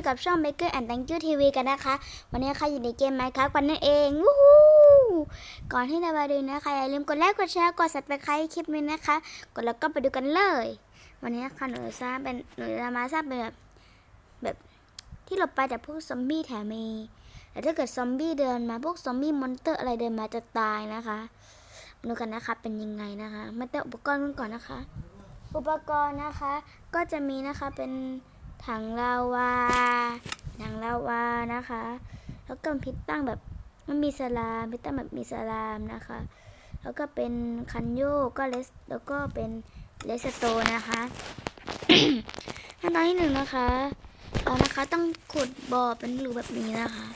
อยู่กับช่อง Maker and Thank You TV กันนะคะ วันนี้ใครอยู่ในเกม Minecraft กันนั่นเองวู้ฮู้ก่อนที่จะมาดูนะคะ อย่าลืมกดไลค์กดแชร์กด subscribe คลิปนี้นะคะ กดแล้วก็ไปดูกันเลย วันนี้นะคะหนูจะสร้างเป็นหนูจะมาสร้างเป็นแบบแบบที่หลบไปจากพวกซอมบี้แถมมีแต่ถ้าเกิดซอมบี้เดินมาพวกซอมบี้มอนเตอร์อะไรเดินมาจะตายนะคะมาดูกันนะคะเป็นยังไงนะคะมาแต่อุปกรณ์กันก่อนนะคะ อุปกรณ์นะคะก็จะมีนะคะเป็น ถังลาวาถังลาวานะคะ แล้วก็พิษตั้งแบบมันมีสลามพิษตั้งแบบมีสลามนะคะ แล้วก็เป็นคันโยกก็เลสแล้วก็เป็นเลสโตนนะคะขั้นตอนที่หนึ่งนะคะเรานะคะต้องขุดบ่อเป็นรูแบบนี้นะคะ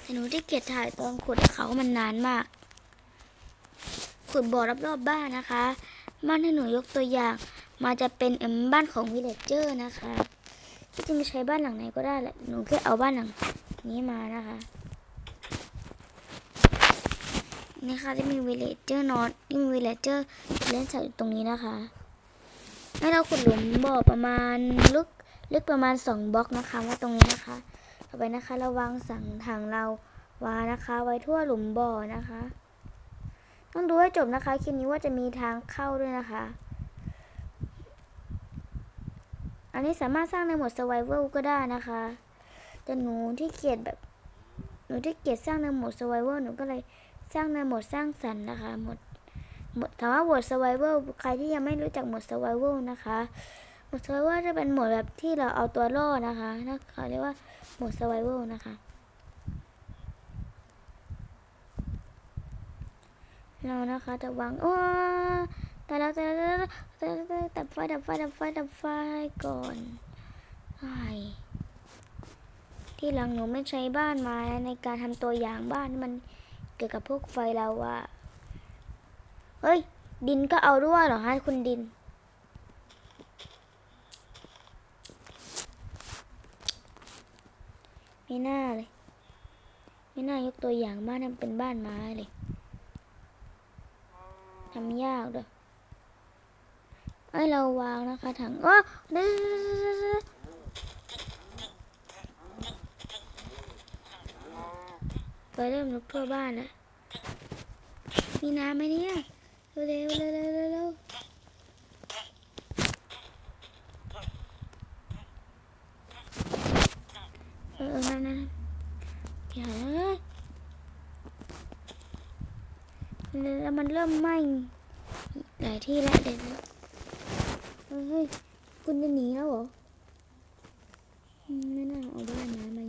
แต่หนูที่เกียจถ่ายตอนขุดเขามันนานมาก ขุดบ่อรอบๆบบ้านนะคะบ้านที่หนูยกตัวอย่างมาจะเป็นเอ็มบ้านของวิลเลจเจอร์นะคะ จริงใช้บ้านหลังไหนก็ได้แหละ หนูแค่เอาบ้านหลังนี้มานะคะ นี่ค่ะที่มีวิลเลจเจอร์นอนที่มีวิลเลจเจอร์เล่นสัตว์อยู่ตรงนี้นะคะ ให้เราขุดหลุมบ่อประมาณลึกลึกประมาณสองบล็อกนะคะว่าตรงนี้นะคะ ต่อไปนะคะเราวางสังถังเราวานะคะ ไว้ทั่วหลุมบ่อนะคะ ต้องดูให้จบนะคะคลิปนี้ว่าจะมีทางเข้าด้วยนะคะ อันนี้สามารถสร้างในโหมด survival ก็ได้นะคะ แต่หนูที่เกียดแบบหนูที่เกียดสร้างในโหมด survival หนูก็เลยสร้างในโหมดสร้างสรรค์นะคะโหมดหมดถามว่าโหมด survival ใครที่ยังไม่รู้จักโหมด survival นะคะโหมด survival จะเป็นโหมดแบบที่เราเอาตัวรอดนะคะนะคะเรียกว่าโหมด survival นะคะ เรานะคะจะวางโอ้ แต่แล้วแต่แล้วแต่แล้วแต่แล้วดับไฟดับไฟดับไฟดับไฟก่อนไอที่หลังหนูไม่ใช้บ้านไม้ในการทำตัวอย่างบ้านมันเกี่ยวกับพวกไฟเราอะเฮ้ย ดินก็เอาด้วยเหรอฮะคุณดิน ไม่น่าเลย ไม่น่ายกตัวอย่างบ้านให้นเป็นบ้านไม้เลยทำยากด้วย ไอ้เราวางนะคะถังโอ้เด้อไปเริ่มลุกทั่วบ้านแล้วมีน้ำไหมเนี่ยเร็วเร็วเร็วเร็วเออนั่นนั่นอย่าเลยแล้วมันเริ่มไหม้หลายที่แล้วเดี๋ยว คุณจะหนีแล้วเหรอ ไม่น่าเอาบ้านไม้มา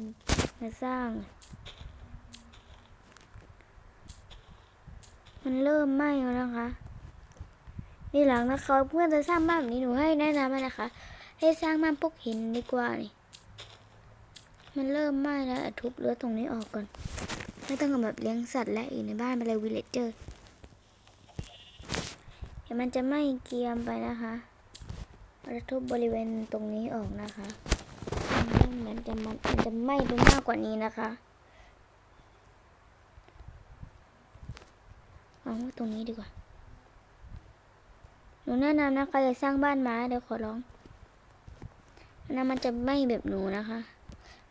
มาสร้าง มันเริ่มไหม้แล้วนะคะนี่หลังนะคะเพื่อนจะสร้างบ้านแบบนี้หนูให้แนะนำนะคะ ให้สร้างบ้านพวกหินดีกว่านี่มันเริ่มไหม้แล้วทุบเรือตรงนี้ออกก่อน ไม่ต้องเอาแบบเลี้ยงสัตว์และอยู่ในบ้านไปเลยวิลเลจเจอร์เดี๋ยวมันจะไหม้เกียมไปนะคะ เราจะทุบบริเวณตรงนี้ออกนะคะมันจะมันมันจะไหม้ไปมากกว่านี้นะคะเอาตรงนี้ดีกว่า หนูแนะนำนะคะอย่าสร้างบ้านไม้เดี๋ยวขอร้องอันนั้นมันจะไหม้แบบหนูนะคะ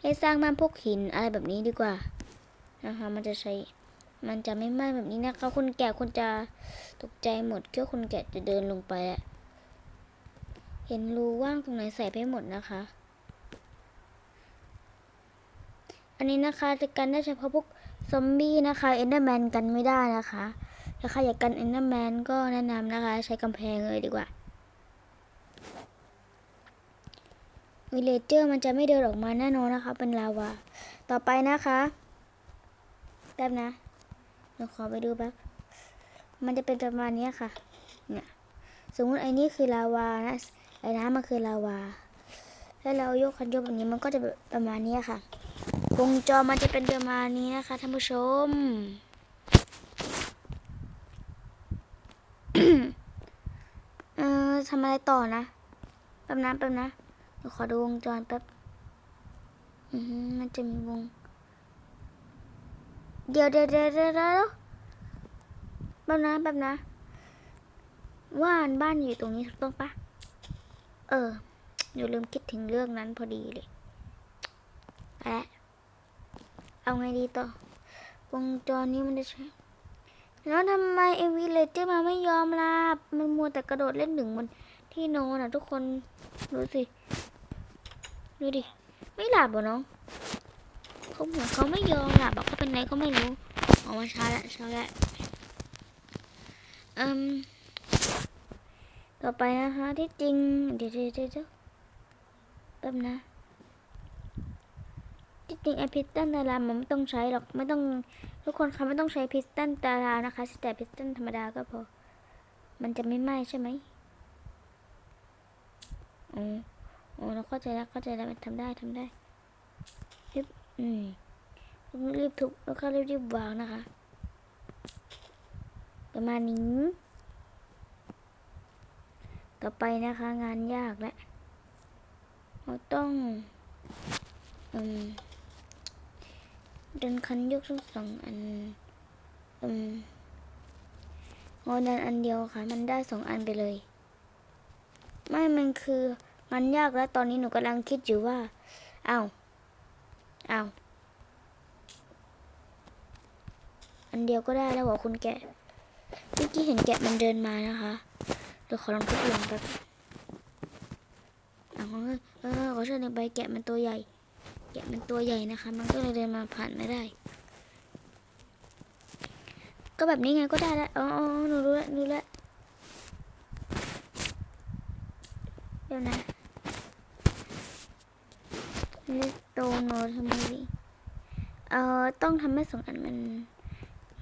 ให้สร้างบ้านพวกหินอะไรแบบนี้ดีกว่า นะคะ มันจะใช้ มันจะไม่ไหม้แบบนี้นะคะคุณแก่คุณจะตกใจหมดเกี่ยวคุณแก่จะเดินลงไปอะ เห็นรูว่างตรงไหนใส่ไปหมดนะคะ อันนี้นะคะจะกันได้เฉพาะพวกซอมบี้นะคะเอนเดอร์แมนกันไม่ได้นะคะถ้าใครอยากกันเอนเดอร์แมนก็แนะนำนะคะ ใช้กำแพงเลยดีกว่าวิเลเจอร์มันจะไม่เดินออกมาแน่นอนนะคะ เป็นลาวา ต่อไปนะคะแป๊บนะเดี๋ยวขอไปดูแป๊บ มันจะเป็นประมาณนี้ค่ะ เนี่ย สมมติไอ้นี่คือลาวานะ ไอ้น้ำมันคือลาวา แล้วเรายกคันโยกแบบนี้มันก็จะประมาณนี้ค่ะ วงจรมันจะเป็นประมาณนี้นะคะท่านผู้ชม เออทำอะไรต่อนะ แป๊บนะแป๊บนะเดี๋ยวขอดูวงจรแป๊บมันจะมีวง เดี๋ยวเดี๋ยวเดี๋ยวเดี๋ยวแป๊บนะแป๊บนะ ว่านบ้านอยู่ตรงนี้ถูกต้องปะ ออเดี๋ยวลืมคิดถึงเรื่องนั้นพอดีเลยเอาไงดีต่อวงจรนี้มันจะใช้ แล้วทำไมเอวีเลเจอร์มาไม่ยอมลาบมันมัวแต่กระโดดเล่นหนึ่งบนที่นอนอะทุกคนดูสิ ดูดิ ไม่หลับเหรอน้องเขาเหมือนเขาไม่ยอมหลับบอกเขาเป็นไรก็ไม่รู้ออกมาช้าแล้วช้าแล้วอืม ต่อไปนะคะที่จริง เดี๋ยวเดี๋ยวเดี๋ยวแป๊บนะ ที่จริงไอพิสตันดารามันไม่ต้องใช้หรอกไม่ต้องทุกคนคะไม่ต้องใช้พิสตันดารานะคะแต่พิสตันธรรมดาก็พอ มันจะไม่ไหม้ใช่ไหมอ๋ออ๋อเราเข้าใจแล้วเข้าใจแล้วมันทำได้ทำได้ฮึบอืมรีบทุบแล้วก็รีบรีบวางนะคะ ประมาณนี้ ต่อไปนะคะงานยากแล้วเราต้องอืมเดินคันยกทั้งสองอันอืมงอดันอันเดียวค่ะ มันได้สองอันไปเลย ไม่มันคืองานยากแล้วตอนนี้หนูกำลังคิดอยู่ว่าเอาเอาอันเดียวก็ได้แล้วเหรอคุณแกะเมื่อกี้เห็นแกะมันเดินมานะคะ เดี๋ยวขอลองทดลองแป๊บเอาเออเออขอเชิญไปแกะมันตัวใหญ่ แกะมันตัวใหญ่นะคะ มันก็เลยเดินมาผ่านไม่ได้ ก็แบบนี้ไงก็ได้แล้วอ๋อหนูรู้แล้วรู้แล้วเดี๋ยวนะเลสโตโนทำไมดิเอ่อต้องทำให้สองอันมัน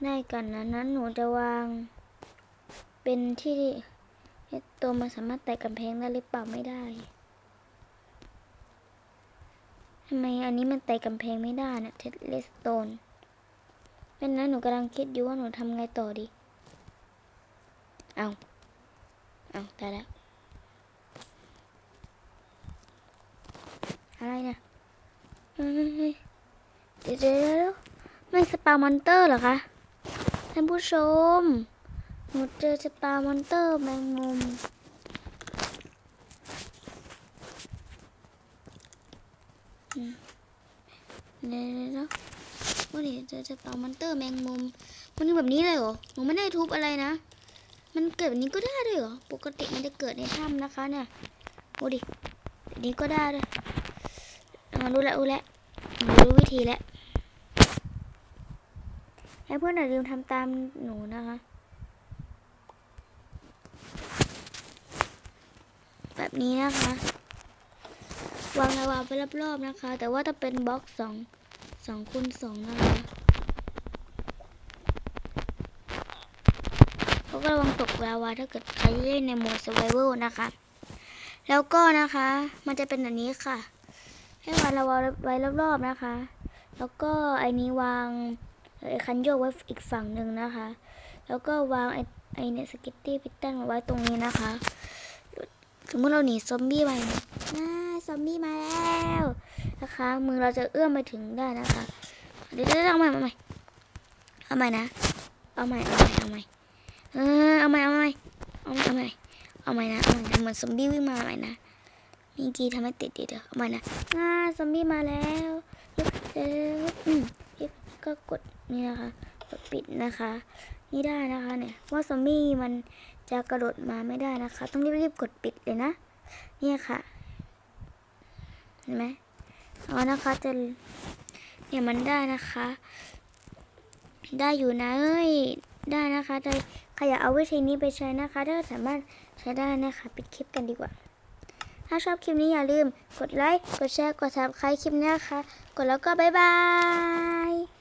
ได้กันนะนั้นหนูจะวางเป็นที่ เลสโตมันสามารถแตะกำแพงได้หรือเปล่าไม่ได้ทำไมอันนี้มันแตะกำแพงไม่ได้นะเทเลสโตนเป็นนั้นหนูกำลังคิดอยู่ว่าหนูทำไงต่อดี เอาเอาตายแล้ว อะไรเนี่ยเฮ้ยเดี๋ยวเดี๋ยวเดไม่สปามอนเตอร์เหรอคะ ท่านผู้ชม หนูเจอสปามอนเตอร์แมงมุมเดี๋ยวเดี๋ยววันนี้เจอจะเป่ามอนเตอร์แมงมุม มันเป็นแบบนี้เลยเหรอ หนูไม่ได้ทุบอะไรนะ มันเกิดแบบนี้ก็ได้ด้วยเหรอ ปกติมันจะเกิดในถ้ำนะคะเนี่ยโอ้ดิแบบนี้ก็ได้ด้วยมารู้แล้วรู้แล้วหนูรู้วิธีแล้วให้เพื่อนอย่าลืมทำตามหนูนะคะ แบบนี้นะคะ วางระวาไปรอบๆนะคะ แต่ว่าถ้าเป็นบล็อกสองสองคูณสองนะคะเขาก็ระวังตกลาวาถ้าเกิดใครเล่นในโหมด survival นะคะ แล้วก็นะคะ มันจะเป็นแบบนี้ค่ะ ให้วางลาวาไว้รอบๆนะคะ แล้วก็ไอ้นี้วางไอ้คันโยกไว้อีกฝั่งหนึ่งนะคะ แล้วก็วางไอ้ไอ้เนี่ยสกิตตี้พิตตันไว้ตรงนี้นะคะ สมมติเราหนีซอมบี้ไปนี่าซอมบี้มาแล้วนะคะ มือเราจะเอื้อมไปถึงได้นะคะ เดี๋ยวเอาใหม่เอาใหม่เอาใหม่นะ เอาใหม่เอาใหม่เอาใหม่เออเอาใหม่เอาใหม่เอาใหม่เอาใหม่เอาใหม่นะเอาใหม่นะเหมือนซอมบี้วิ่งมาใหม่นะมีกีทำให้ติดเดี๋ยวเดี๋ยวเอาใหม่นะอ่าซอมบี้มาแล้วเดี๋ยวเดี๋ยวอืมเดี๋ยวก็กดนี่นะคะกดปิดนะคะ นี่ได้นะคะเนี่ยว่าซอมบี้มันจะกระโดดมาไม่ได้นะคะ ต้องรีบๆกดปิดเลยนะ เนี่ยค่ะ เห็นไหมเอนะคะจะเนี่ยมันได้นะคะ ได้อยู่นะเอ้ยได้นะคะแต่ใครอยากเอาวิธีนี้ไปใช้นะคะ ถ้าสามารถใช้ได้นะคะ ปิดคลิปกันดีกว่า ถ้าชอบคลิปนี้อย่าลืม กดไลค์ กดแชร์ กดซับสไครต์คลิปนี้นะคะ กดแล้วก็บ๊ายบาย